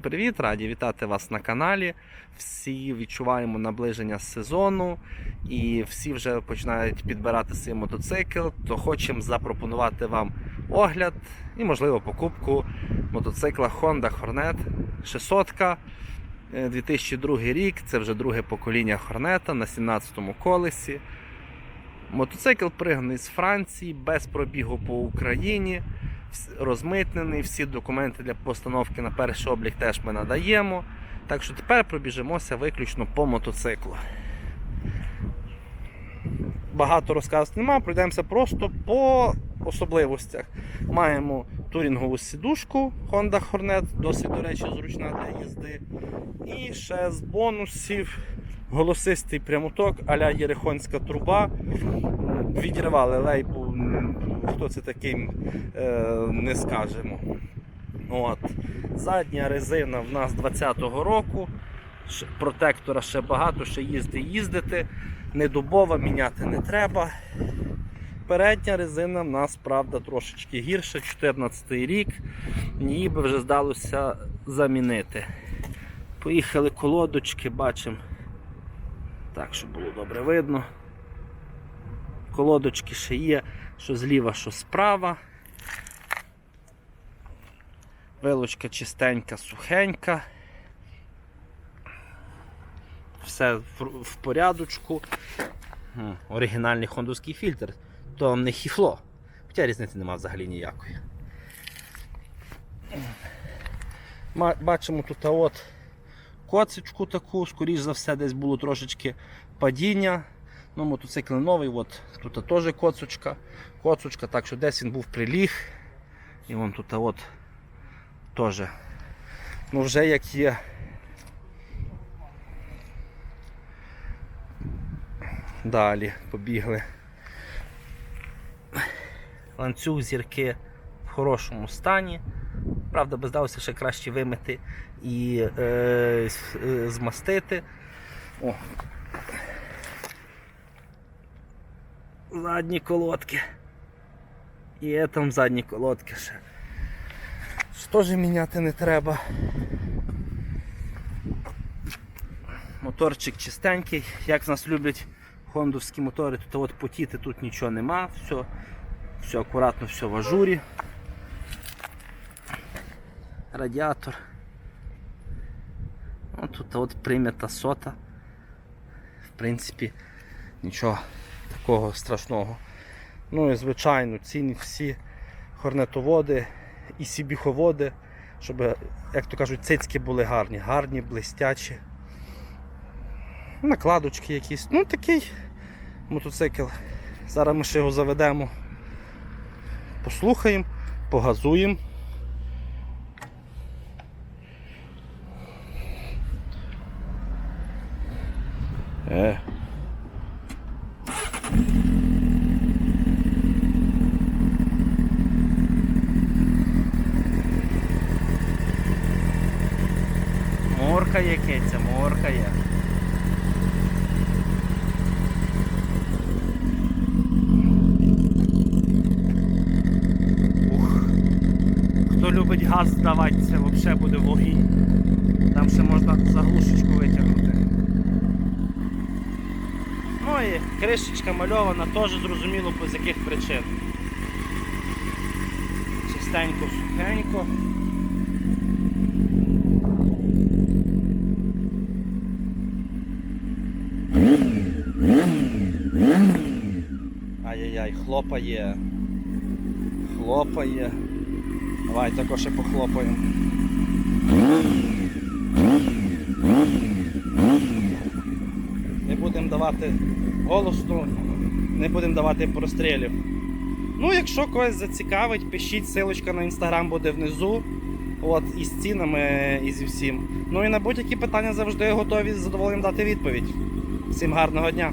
Всім привіт! Раді вітати вас на каналі. Всі відчуваємо наближення сезону і всі вже починають підбирати свій мотоцикл. То хочемо запропонувати вам огляд і, можливо, покупку мотоцикла Honda Hornet 600 е, 2002 рік. Це вже друге покоління Хорнета на 17-му колесі. Мотоцикл пригнаний з Франції без пробігу по Україні розмитнений, всі документи для постановки на перший облік теж ми надаємо. Так що тепер пробіжимося виключно по мотоциклу. Багато розказувати немає, пройдемося просто по особливостях. Маємо турінгову сідушку Honda Hornet, досить, до речі, зручна для їзди. І ще з бонусів голосистий прямоток а-ля Єрихонська труба. Відірвали лейбу, хто це такий, е, не скажемо. От. Задня резина в нас 20-го року. Протектора ще багато, ще їзди їздити. Не дубова, міняти не треба. Передня резина в нас, правда, трошечки гірша, 14 рік. Її би вже здалося замінити. Поїхали колодочки, бачимо. Так, щоб було добре видно. Колодочки ще є, що зліва, що справа. Вилочка чистенька, сухенька. Все в, порядочку. Оригінальний хондовський фільтр. То не хіфло. Хоча різниці немає взагалі ніякої. Бачимо тут от коцичку таку, скоріш за все, десь було трошечки падіння. Ну, мотоцикл новий, от тут теж коцочка. Коцочка, так що десь він був приліг. І вон тут от теж. Ну вже як є. Далі побігли. Ланцюг зірки в хорошому стані. Правда, би здалося ще краще вимити і е, е, змастити. О. Задні колодки. І там задні колодки ще. Що теж міняти не треба. Моторчик чистенький, як в нас люблять хондовські мотори, тут от потіти тут нічого нема, все, все акуратно, все в ажурі. Радіатор. Ну, тут от прийнята сота. В принципі, нічого такого страшного. Ну і звичайно, ціні всі хорнетоводи і сібіховоди, щоб, як то кажуть, цицьки були гарні, гарні, блистячі. Накладочки якісь. Ну такий мотоцикл. Зараз ми ще його заведемо, послухаємо, погазуємо. Морка є киця, морка. Ух. Хто любить газ здавати, це взагалі буде вогінь. Там ще можна заглушечку витягнути. Ну кришечка мальована, теж зрозуміло з яких причин. Чистенько, сухенько. Ай-яй-яй, хлопає. Хлопає. Давай також ще похлопаємо. Не будемо давати голосу, не будемо давати прострілів. Ну, якщо когось зацікавить, пишіть, силочка на інстаграм буде внизу. От, і з цінами, і зі всім. Ну і на будь-які питання завжди готові з задоволенням дати відповідь. Всім гарного дня!